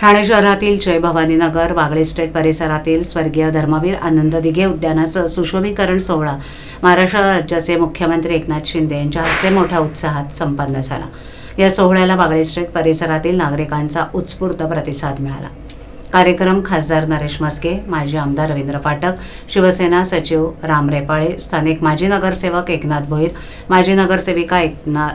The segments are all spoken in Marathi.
ठाणे शहरातील जय भवानी नगर वागळे स्टेट परिसरातील स्वर्गीय धर्मवीर आनंद दिघे उद्यानाचं सुशोभीकरण सोहळा. महाराष्ट्र राज्याचे मुख्यमंत्री एकनाथ शिंदे यांच्या हस्ते मोठ्या उत्साहात संपन्न झाला. या सोहळ्याला वागळे स्टेट परिसरातील नागरिकांचा उत्स्फूर्त प्रतिसाद मिळाला. कार्यक्रम खासदार नरेश मस्के माजी आमदार रवींद्र फाटक शिवसेना सचिव राम रेपाळे स्थानिक माजी नगरसेवक एकनाथ भोईर माजी नगरसेविका एकना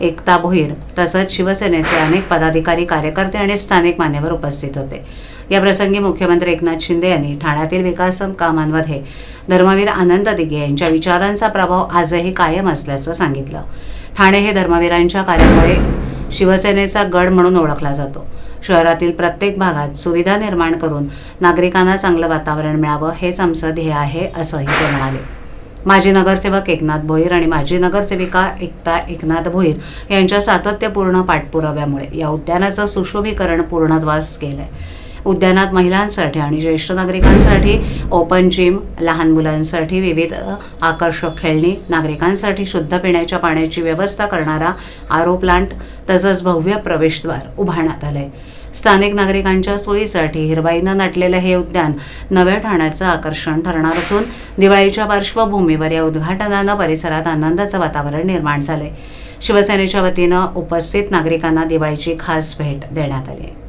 एकता भोईर तसंच शिवसेनेचे अनेक पदाधिकारी कार्यकर्ते आणि स्थानिक मान्यवर उपस्थित होते. या प्रसंगी मुख्यमंत्री एकनाथ शिंदे यांनी ठाण्यातील विकास कामांमध्ये धर्मवीर आनंद दिघे यांच्या विचारांचा प्रभाव आजही कायम असल्याचं सांगितलं. ठाणे हे धर्मवीरांच्या कार्यामुळे शिवसेनेचा गड म्हणून ओळखला जातो. शहरातील प्रत्येक भागात सुविधा निर्माण करून नागरिकांना चांगलं वातावरण मिळावं हेच आमचं ध्येय आहे असंही ते म्हणाले. माजी नगरसेवक एकनाथ भोईर आणि माजी नगरसेविका एकता एकनाथ भोईर यांच्या सातत्यपूर्ण पाठपुराव्यामुळे या उद्यानाचं सुशोभीकरण पूर्णत्वास गेलंय. उद्यानात महिलांसाठी आणि ज्येष्ठ नागरिकांसाठी ओपन जिम लहान मुलांसाठी विविध आकर्षक खेळणी नागरिकांसाठी शुद्ध पिण्याच्या पाण्याची व्यवस्था करणारा आरो प्लांट तसंच भव्य प्रवेशद्वार उभारण्यात आलंय. स्थानिक नागरिकांच्या सोयीसाठी हिरवाईनं नटलेलं हे उद्यान नव्या ठाण्याचं आकर्षण ठरणार असून दिवाळीच्या पार्श्वभूमीवर या उद्घाटनानं परिसरात आनंदाचं वातावरण निर्माण झालंय. शिवसेनेच्या वतीनं उपस्थित नागरिकांना दिवाळीची खास भेट देण्यात आली आहे.